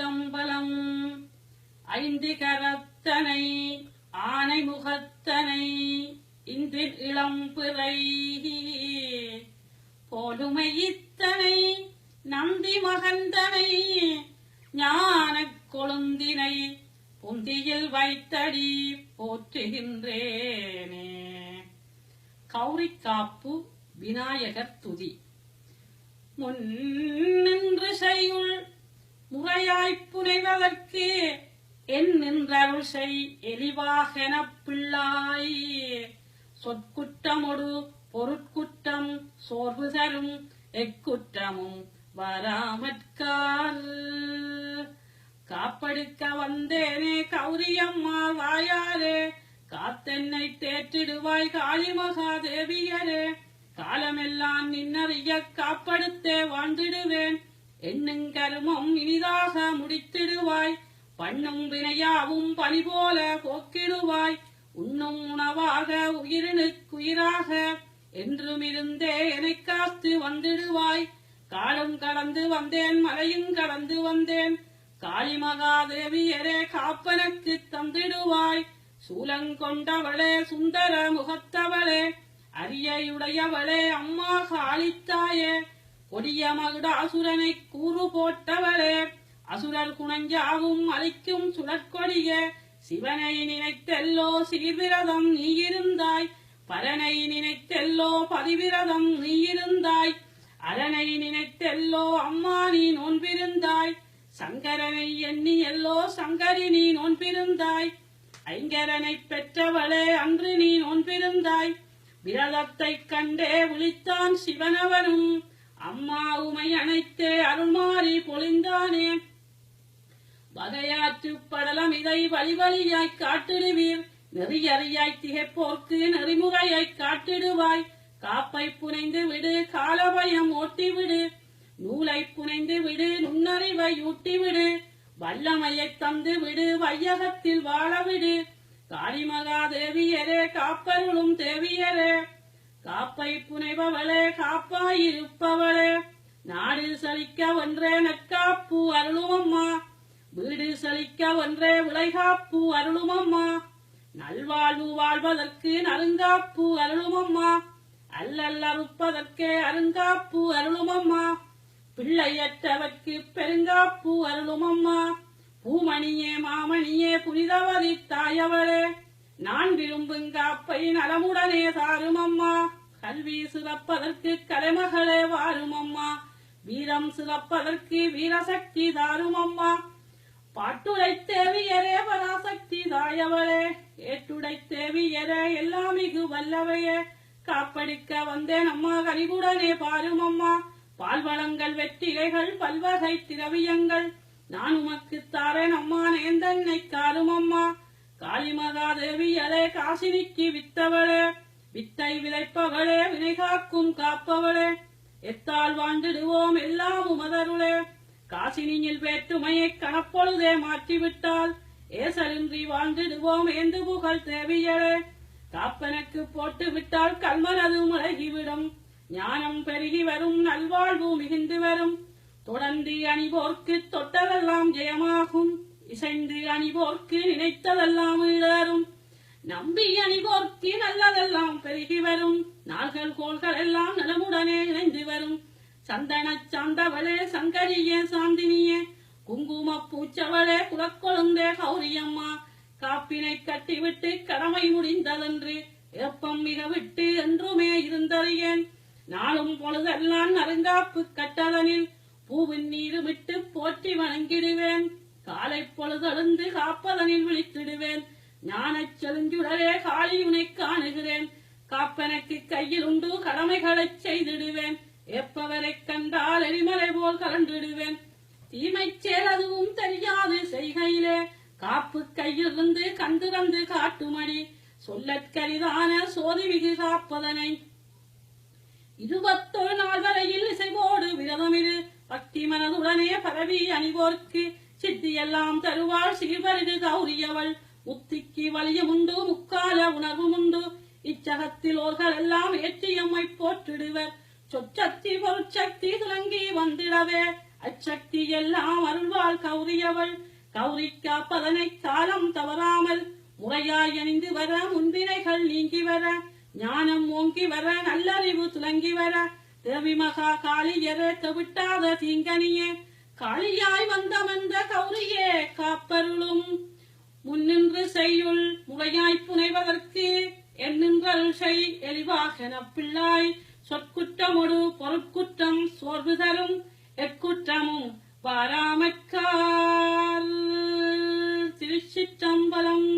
திருச்சிற்றம்பலம் ஐந்து கரத்தனை ஆனை முகத்தனை இன்றில் இளம்பிறை. போலுமை இத்தனை நந்தி மகந்தனை ஞான கொழுந்தினை புந்தியில் வைத்தடி போற்றுகின்றேனே. கௌரி காப்பு விநாயகர் துதி. முன் நின்று செய்யுள் முறையாய்ப் புனைவதற்கு என் நின்றருள் செய் எலிவாகெனப் பிள்ளாய். சொற்குற்றமொடு பொருட்குற்றம் சோர்வு தரும் எக்குற்றமும் வராமற்கார் காப்படுக்க வந்தேனே கௌரியம்மா வாயாரே. காத்தென்னை தேற்றிடுவாய் காளிமகாதேவியரே. காலமெல்லாம் நின்னறிய காப்படுத்தே வாழ்ந்திடுவேன். என்னும் கருமம் இனிதாக முடித்திடுவாய்? பண்ணும் வினையாவும் பனி போல போக்கிடுவாய். உண்ணும் உணவாக உயிரினுக்குயிராக என்றும் இருந்தே என்னை காத்து வந்திடுவாய். காலம் கடந்து வந்தேன் மலையும் கடந்து வந்தேன். காளி மகாதேவியரே காப்பனுக்கு தந்திடுவாய். சூலங்கொண்டவளே சுந்தர முகத்தவளே அரியையுடையவளே அம்மா காளித்தாயே. கொடிய மகுடாசுரனை கூறு போட்டவளே அசுரர் குணஞ்சாவும் அழிக்கும் சுடற்கொடியே சிவனை நினைத்தெல்லோ சீர்விரதம் நீ இருந்தாய் பரனை நினைத்தெல்லோ பதிவிரதம் நீ இருந்தாய் அரணை நினைத்தெல்லோ அம்மா நீ நோன்பிருந்தாய் சங்கரனை எண்ணி எல்லோ சங்கரி நீ நோன்பிருந்தாய் ஐங்கரனை பெற்றவளே அன்று நீ நோன்பிருந்தாய் விரதத்தைக் கண்டே விழித்தான் சிவனவனும் அம்மா உமை அணைத்தே அருள்மாறி பொழிந்தானே. வதையாற்று படலம் இதை வழிவழியாய் காட்டிடுவீர். நெறியறியாய் திகைப்போர்க்கு நெறிமுறையாய் காட்டிடுவாய். காப்பை புனைந்து விடு காலபயம் ஓட்டிவிடு. நூலை புனைந்து விடு நுண்ணறிவை ஊட்டிவிடு விடு தந்து விடு வையகத்தில் வாழவிடு. காளிமகா தேவியரே காப்பருளும் தேவியரே. காப்பை புனைபவளே காப்பாயிருப்பவளே. நாடு சலிக்க ஒன்றே நக்காப்பு அருளுமம்மா. வீடு சலிக்க ஒன்றே விளைகாப்பு அருளுமம்மா. நல்வாழ்வு வாழ்வதற்கு நறுங்காப்பு அருளுமம்மா. அல்லல் அறுப்பதற்கே அருங்காப்பு அருளுமம்மா. பிள்ளையற்றவர்க்கு பெருங்காப்பு அருளுமம்மா. பூமணியே மாமணியே புனிதவதி தாயவளே. நான் விரும்பும் காப்பை நலமுடனே தாருமம்மா கல்வி சிறப்பதற்கு கலைமகளே வாருமம்மா. வீரம் சிறப்பதற்கு வீரசக்தி தாருமம்மா. பாட்டுடை தேவியரே பராசக்தி தாயவளே. ஏட்டுடை தேவியரே எல்லாம் மிகு வல்லவையே. காப்படிக்க வந்தேன் அம்மா கரிகுடனே பாருமம்மா. பால்வளங்கள் வெற்றிலைகள் பல்வகை திரவியங்கள். நான் உமக்கு தாரேன் அம்மா நேந்தன்னை காருமம்மா காளிமகாதேவியரே காசினிக்கு வித்தவளே வித்தை விளைப்பவளே வினை காக்கும் காப்பவளே. எத்தால் வாழ்ந்திடுவோம் எல்லாம் உமதருளே. காசினியில் வேற்றுமையை கணப்பொழுதே மாற்றிவிட்டால் ஏசலின்றி வாழ்ந்திடுவோம் என்று புகழ் தேவியளே. காப்பனுக்கு போட்டு விட்டால் கல்மனது முழகிவிடும். ஞானம் பெருகி வரும் நல்வாழ்வு மிகுந்து வரும். தொடர்ந்து அணிவோர்க்கு தொட்டதெல்லாம் ஜெயமாகும். இசைந்து அணிவோர்க்கு நினைத்ததெல்லாம் ஈழரும் நம்பி அணிவோர்க்கு நல்லதெல்லாம் பெருகி வரும். நாள்கள் கோள்கள் எல்லாம் நலமுடனே இணைந்து வரும். சந்தன சாந்தவளே சங்கரிய சாந்தினியே குங்கும பூச்சவளே குலக்கொழுந்தே கௌரியம்மா காப்பினை கட்டிவிட்டு கடமை முடிந்ததென்று ஏப்பம் மிக விட்டு என்றுமே இருந்தறியேன். நாளும் பொழுதெல்லாம் நறுங்காப்பு கட்டதனில் பூவின் நீருமிட்டு போற்றி வணங்கிடுவேன். காலை பொழுதழுந்து காப்பதனில் விழித்திடுவேன். ஞானச் செழுஞ்சுடரே காளியுனை காணுகிறேன். காப்பனுக்கு கையில் உண்டு கடமைகளைச் செய்திடுவேன். எப்பவரை கண்டால் எரிமலை போல் கலண்டிடுவேன். தீமை செயல் அதுவும் தெரியாது செய்கையிலே. காப்பு கையிலிருந்து கண்டிறந்து காட்டுமடி. சொல்லற்கரிதான சோதி மிகு காப்பதனை. இருபத்தொரு நாள் வரையில் இசைவோடு விரதமிரு. பக்தி மனதுடனே பரவி அணிவோர்க்கு சித்தியெல்லாம் தருவாள் சிறுவரிது கௌரியவள். முத்திக்கு வலியமுண்டு முக்கால உணர்வுமுண்டு இச்சகத்தில் ஓர்கள் எல்லாம் ஏற்றியம்மை போற்றிடுவர். சொச்சத்தி பொருட்சக்தி துலங்கி வந்திடவே. அச்சக்தி எல்லாம் அருள்வாள் கௌரியவள். கௌரி காப்பதனை காலம் தவறாமல் முறையாய் அணிந்து வர முன்பினைகள் நீங்கி வர ஞானம் ஓங்கி வர நல்லறிவு துலங்கி வர. தேவி மகா காளியரே தவிட்டாத தீங்கனியே. காளியாய் வந்தமர்ந்த கௌரியே காப்பருளும் முன்னின்று செய்யுள் முறையாய் புனைவதற்கு எண்ணின்றல் செய் எளிவாகன பிள்ளாய் சொற்குற்றமொடு பொருட்குற்றம் சோர்வு தரும் எக்குற்றமும் பாராமக்கால் திருச்சிற்றம்பலம்